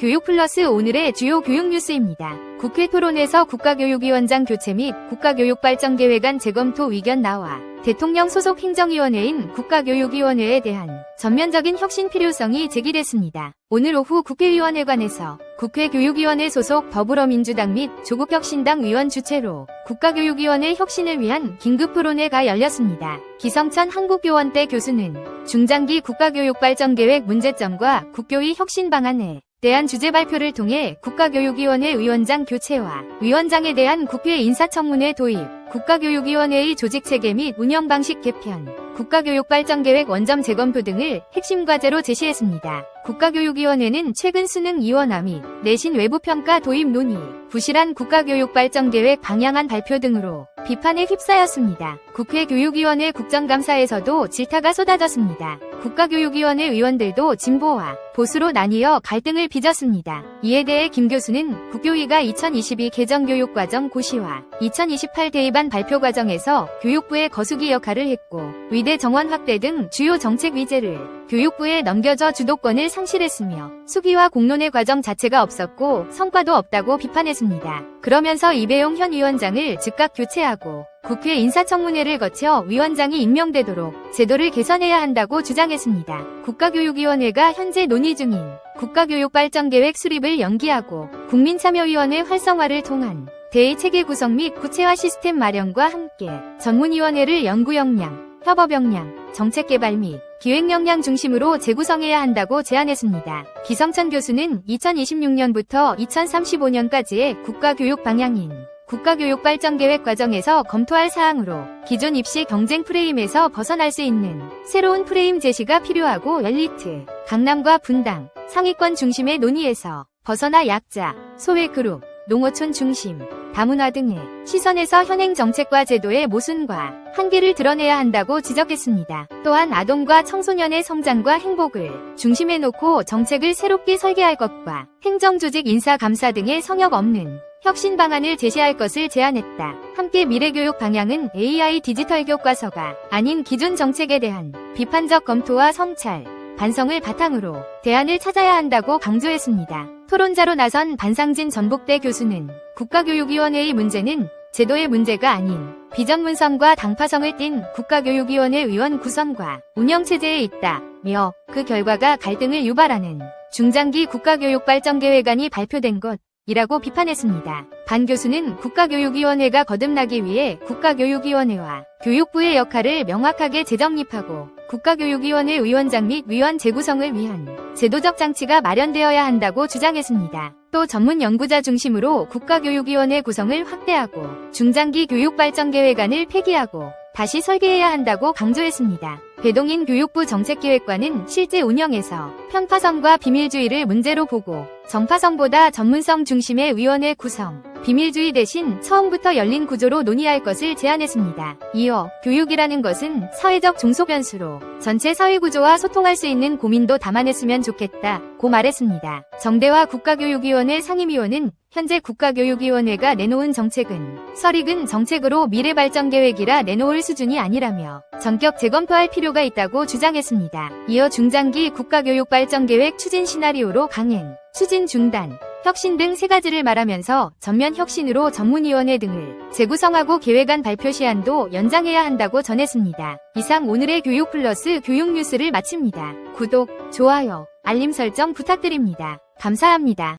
교육 플러스 오늘의 주요 교육 뉴스입니다. 국회 토론에서 국가교육위원장 교체 및 국가교육발전계획안 재검토 의견 나와 대통령 소속 행정위원회인 국가교육위원회에 대한 전면적인 혁신 필요성이 제기됐습니다. 오늘 오후 국회의원회관에서 국회 교육위원회 소속 더불어민주당 및 조국혁신당 의원 주최로 국가교육위원회 혁신을 위한 긴급 토론회가 열렸습니다. 기성천 한국교원대 교수는 중장기 국가교육발전계획 문제점과 국교의 혁신 방안에 대한 주제 발표를 통해 국가교육위원회 위원장 교체와 위원장에 대한 국회 인사청문회 도입, 국가교육위원회의 조직체계 및 운영 방식 개편, 국가교육발전계획 원점 재검토 등을 핵심 과제로 제시했습니다. 국가교육위원회는 최근 수능 이원화 및 내신 외부평가 도입 논의, 부실한 국가교육발전계획 방향안 발표 등으로 비판에 휩싸였습니다. 국회 교육위원회 국정감사에서도 질타가 쏟아졌습니다. 국가교육위원회 의원들도 진보와 보수로 나뉘어 갈등을 빚었습니다. 이에 대해 김 교수는 국교위가 2022 개정교육과정 고시와 2028 대입안 발표 과정에서 교육부의 거수기 역할을 했고 위대 정원 확대 등 주요 정책 위제를 교육부에 넘겨져 주도권을 상실했으며 수기와 공론의 과정 자체가 없었고 성과도 없다고 비판했습니다. 그러면서 이배용 현 위원장을 즉각 교체하고 국회 인사청문회를 거쳐 위원장이 임명되도록 제도를 개선해야 한다고 주장했습니다. 국가교육위원회가 현재 논의 중인 국가교육발전계획 수립을 연기하고 국민참여위원회 활성화를 통한 대의 체계 구성 및 구체화 시스템 마련과 함께 전문위원회를 연구 역량, 협업 역량, 정책 개발 및 기획 역량 중심으로 재구성해야 한다고 제안했습니다. 기성천 교수는 2026년부터 2035년까지의 국가교육 방향인 국가교육 발전계획 과정에서 검토할 사항으로 기존 입시 경쟁 프레임에서 벗어날 수 있는 새로운 프레임 제시가 필요하고 엘리트, 강남과 분당, 상위권 중심의 논의에서 벗어나 약자, 소외 그룹, 농어촌 중심, 다문화 등의 시선에서 현행 정책과 제도의 모순과 한계를 드러내야 한다고 지적했습니다. 또한 아동과 청소년의 성장과 행복을 중심에 놓고 정책을 새롭게 설계할 것과 행정조직 인사 감사 등의 성역 없는 혁신 방안을 제시할 것을 제안했다. 함께 미래교육 방향은 AI 디지털 교과서가 아닌 기존 정책에 대한 비판적 검토와 성찰, 반성을 바탕으로 대안을 찾아야 한다고 강조했습니다. 토론자로 나선 반상진 전북대 교수는 국가교육위원회의 문제는 제도의 문제가 아닌 비전문성과 당파성을 띤 국가교육위원회 의원 구성과 운영체제에 있다 며 그 결과가 갈등을 유발하는 중장기 국가교육 발전계획안이 발표된 것 이라고 비판했습니다. 반 교수는 국가교육위원회가 거듭나기 위해 국가교육위원회와 교육부의 역할을 명확하게 재정립하고 국가교육위원회 위원장 및 위원 재구성을 위한 제도적 장치가 마련되어야 한다고 주장했습니다. 또 전문 연구자 중심으로 국가교육위원회 구성을 확대하고 중장기 교육발전계획안을 폐기하고 다시 설계해야 한다고 강조했습니다. 배동인 교육부 정책기획관은 실제 운영에서 편파성과 비밀주의를 문제로 보고 정파성보다 전문성 중심의 위원회 구성, 비밀주의 대신 처음부터 열린 구조로 논의할 것을 제안했습니다. 이어 교육이라는 것은 사회적 중소변수로 전체 사회구조와 소통할 수 있는 고민도 담아냈으면 좋겠다 고 말했습니다. 정대와 국가교육위원회 상임위원은 현재 국가교육위원회가 내놓은 정책은 설익은 정책으로 미래발전계획이라 내놓을 수준이 아니라며 전격 재검토할 필요가 있다고 주장했습니다. 이어 중장기 국가교육발전계획 추진 시나리오로 강행, 추진 중단, 혁신 등 세 가지를 말하면서 전면 혁신으로 전문위원회 등을 재구성하고 계획안 발표 시한도 연장해야 한다고 전했습니다. 이상 오늘의 교육 플러스 교육 뉴스를 마칩니다. 구독, 좋아요, 알림 설정 부탁드립니다. 감사합니다.